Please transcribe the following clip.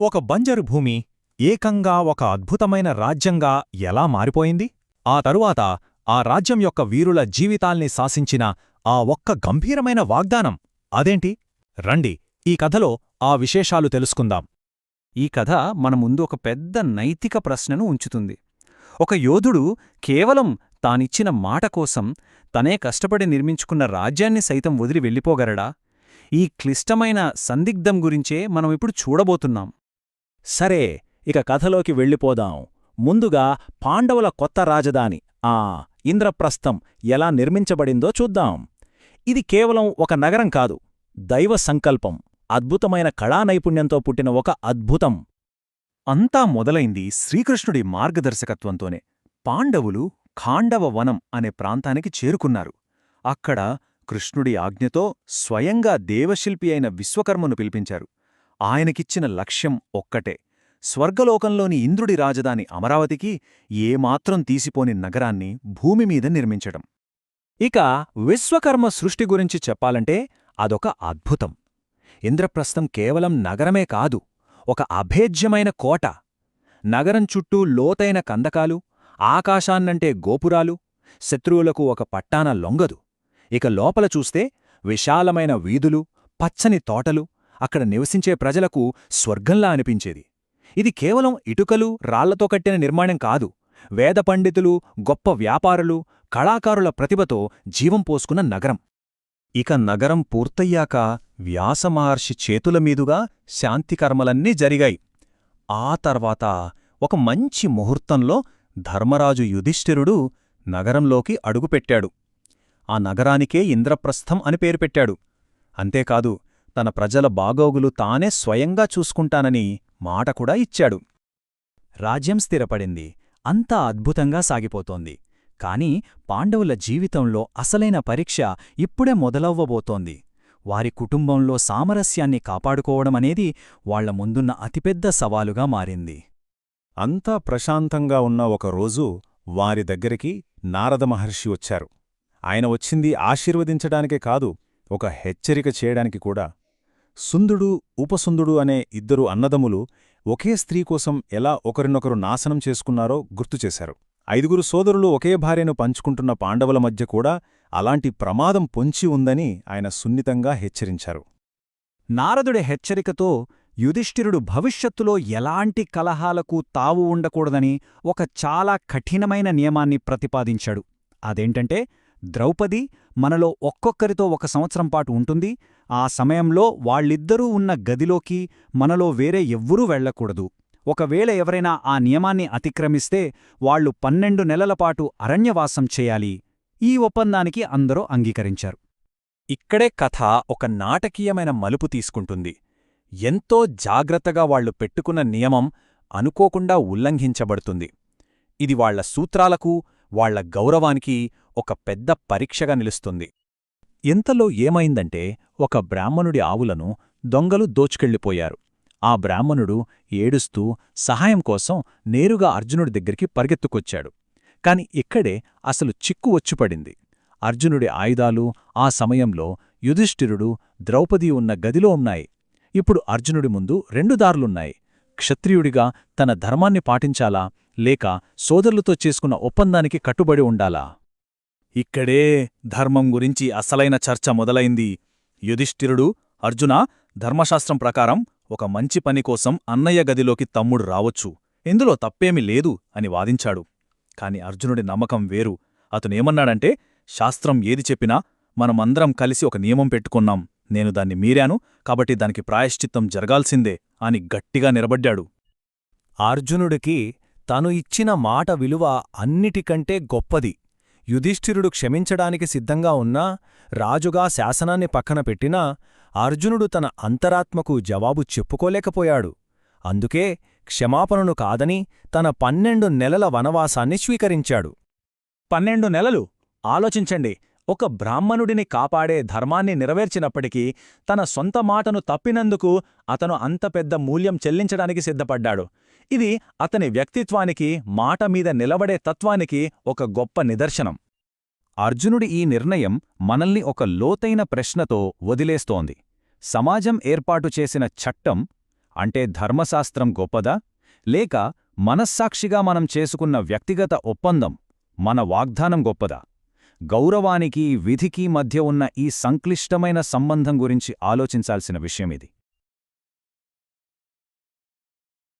ఒక బంజరు భూమి ఏకంగా ఒక అద్భుతమైన రాజ్యంగా ఎలా మారిపోయింది? ఆ తరువాత ఆ రాజ్యం యొక్క వీరుల జీవితాల్ని శాసించిన ఆ ఒక్క గంభీరమైన వాగ్దానం అదేంటి? రండి ఈ కథలో ఆ విశేషాలు తెలుసుకుందాం. ఈ కథ మన ముందు ఒక పెద్ద నైతిక ప్రశ్నను ఉంచుతుంది. ఒక యోధుడు కేవలం తానిచ్చిన మాట కోసం తనే కష్టపడి నిర్మించుకున్న రాజ్యాన్ని సైతం వదిలి వెళ్ళిపోగలడా? ఈ క్లిష్టమైన సందిగ్ధం గురించే మనం ఇప్పుడు చూడబోతున్నాం. సరే ఇక కథలోకి వెళ్ళిపోదాం. ముందుగా పాండవుల కొత్త రాజధాని ఆ ఇంద్రప్రస్థం ఎలా నిర్మించబడిందో చూద్దాం. ఇది కేవలం ఒక నగరం కాదు దైవ సంకల్పం అద్భుతమైన కళానైపుణ్యంతో పుట్టిన ఒక అద్భుతం. అంతా మొదలైంది శ్రీకృష్ణుడి మార్గదర్శకత్వంతోనే. పాండవులు ఖాండవ వనం అనే ప్రాంతానికి చేరుకున్నారు. అక్కడ కృష్ణుడి ఆజ్ఞతో స్వయంగా దేవశిల్పి అయిన విశ్వకర్మను పిలిపించారు. ఆయనకిచ్చిన లక్ష్యం ఒక్కటే. స్వర్గలోకంలోని ఇంద్రుడి రాజధాని అమరావతికి ఏమాత్రం తీసిపోని నగరాన్ని భూమిమీద నిర్మించడం. ఇక విశ్వకర్మ సృష్టి గురించి చెప్పాలంటే అదొక అద్భుతం. ఇంద్రప్రస్థం కేవలం నగరమే కాదు ఒక అభేద్యమైన కోట. నగరం చుట్టూ లోతైన కందకాలు ఆకాశాన్నంటే గోపురాలు శత్రువులకు ఒక పట్టాన లొంగదు. ఇక లోపల చూస్తే విశాలమైన వీధులు పచ్చని తోటలు అక్కడ నివసించే ప్రజలకు స్వర్గంలా అనిపించేది. ఇది కేవలం ఇటుకలు రాళ్ళతో కట్టిన నిర్మాణం కాదు. వేద పండితులు గొప్ప వ్యాపారులు కళాకారుల ప్రతిభతో జీవం పోసుకున్న నగరం. ఇక నగరం పూర్తయ్యాక వ్యాసమహర్షి చేతులమీదుగా శాంతికర్మలన్నీ జరిగాయి. ఆ తర్వాత ఒక మంచి ముహూర్తంలో ధర్మరాజు యుధిష్ఠిరుడు నగరంలోకి అడుగుపెట్టాడు. ఆ నగరానికే ఇంద్రప్రస్థం అని పేరు పెట్టాడు. అంతేకాదు తన ప్రజల బాగోగులు తానే స్వయంగా చూసుకుంటానని మాట కూడా ఇచ్చాడు. రాజ్యం స్థిరపడింది. అంతా అద్భుతంగా సాగిపోతోంది. కాని పాండవుల జీవితంలో అసలైన పరీక్ష ఇప్పుడే మొదలవ్వబోతోంది. వారి కుటుంబంలో సామరస్యాన్ని కాపాడుకోవడమనేది వాళ్ళ ముందున్న అతిపెద్ద సవాలుగా మారింది. అంతా ప్రశాంతంగా ఉన్న ఒక రోజు వారి దగ్గరికి నారద మహర్షి వచ్చారు. ఆయన వచ్చింది ఆశీర్వదించడానికే కాదు ఒక హెచ్చరిక చేయడానికి కూడా సుందుడు ఉపసుందుడు అనే ఇద్దరు అన్నదములు ఒకే స్త్రీ కోసం ఎలా ఒకరినొకరు నాశనం చేసుకున్నారో గుర్తుచేశారు ఐదుగురు సోదరులు ఒకే భార్యను పంచుకుంటున్న పాండవుల మధ్య కూడా అలాంటి ప్రమాదం పొంచి ఉందని ఆయన సున్నితంగా హెచ్చరించారు. నారదుడి హెచ్చరికతో యుధిష్ఠిరుడు భవిష్యత్తులో ఎలాంటి కలహాలకు తావు ఉండకూడదని ఒక చాలా కఠినమైన నియమాన్ని ప్రతిపాదించాడు. అదేంటంటే ద్రౌపది మనలో ఒక్కొక్కరితో ఒక సంవత్సరం పాటు ఉంటుంది. ఆ సమయంలో వాళ్ళిద్దరూ ఉన్న గదిలోకి మనలో వేరే ఎవ్వరూ వెళ్ళకూడదు ఒకవేళ ఎవరైనా ఆ నియమాన్ని అతిక్రమిస్తే వాళ్ళు పన్నెండు నెలలపాటు అరణ్యవాసం చేయాలి. ఈ ఒప్పందానికి అందరూ అంగీకరించారు. ఇక్కడే కథ ఒక నాటకీయమైన మలుపు తీసుకుంటుంది. ఎంతో జాగ్రత్తగా వాళ్ళు పెట్టుకున్న నియమం అనుకోకుండా ఉల్లంఘించబడుతుంది. ఇది వాళ్ళ సూత్రాలకు వాళ్ళ గౌరవానికి ఒక పెద్ద పరీక్షగా నిలుస్తుంది. ఇంతలో ఏమైందంటే ఒక బ్రాహ్మణుడి ఆవులను దొంగలు దోచుకెళ్ళిపోయారు. ఆ బ్రాహ్మణుడు ఏడుస్తూ సహాయం కోసం నేరుగా అర్జునుడి దగ్గరికి పరిగెత్తుకొచ్చాడు. కాని ఇక్కడే అసలు చిక్కు వచ్చిపడింది. అర్జునుడి ఆయుధాలు ఆ సమయంలో యుధిష్ఠిరుడు ద్రౌపది ఉన్న గదిలో ఉన్నాయి. ఇప్పుడు అర్జునుడి ముందు రెండు దారులున్నాయి. క్షత్రియుడిగా తన ధర్మాన్ని పాటించాలా? లేక సోదరులతో చేసుకున్న ఒప్పందానికి కట్టుబడి ఉండాలా? ఇక్కడే ధర్మం గురించి అసలైన చర్చ మొదలైంది. యుధిష్ఠిరుడు అర్జున ధర్మశాస్త్రం ప్రకారం ఒక మంచి పని కోసం అన్నయ్య గదిలోకి తమ్ముడు రావచ్చు. ఇందులో తప్పేమీ లేదు అని వాదించాడు. కాని అర్జునుడి నమ్మకం వేరు. అతనేమన్నాడంటే శాస్త్రం ఏది చెప్పినా మనమందరం కలిసి ఒక నియమం పెట్టుకున్నాం. నేను దాన్ని మీరాను. కాబట్టి దానికి ప్రాయశ్చిత్తం జరగాల్సిందే. అని గట్టిగా నిలబడ్డాడు. అర్జునుడికి తను ఇచ్చిన మాట విలువ అన్నిటికంటే గొప్పది. యుధిష్ఠిరుడు క్షమించడానికి సిద్ధంగా ఉన్నా రాజుగా శాసనాన్ని పక్కన పెట్టినా అర్జునుడు తన అంతరాత్మకు జవాబు చెప్పుకోలేకపోయాడు. అందుకే క్షమాపణను కాదని తన పన్నెండు నెలల వనవాసాన్ని స్వీకరించాడు. పన్నెండు నెలలు? ఆలోచించండి. ఒక బ్రాహ్మణుడిని కాపాడే ధర్మాన్ని నెరవేర్చినప్పటికీ తన సొంత మాటను తప్పినందుకు అతను అంత పెద్ద మూల్యం చెల్లించడానికి సిద్ధపడ్డాడు. ఇది అతని వ్యక్తిత్వానికి మాట మీద నిలబడే తత్వానికి ఒక గొప్ప నిదర్శనం. అర్జునుడి ఈ నిర్ణయం మనల్ని ఒక లోతైన ప్రశ్నతో వదిలేస్తోంది. సమాజం ఏర్పాటు చేసిన చట్టం అంటే ధర్మశాస్త్రం గొప్పదా? లేక మనస్సాక్షిగా మనం చేసుకున్న వ్యక్తిగత ఒప్పందం మన వాగ్దానం గొప్పదా? గౌరవానికి విధికి మధ్య ఉన్న ఈ సంక్లిష్టమైన సంబంధం గురించి ఆలోచించాల్సిన విషయమిది.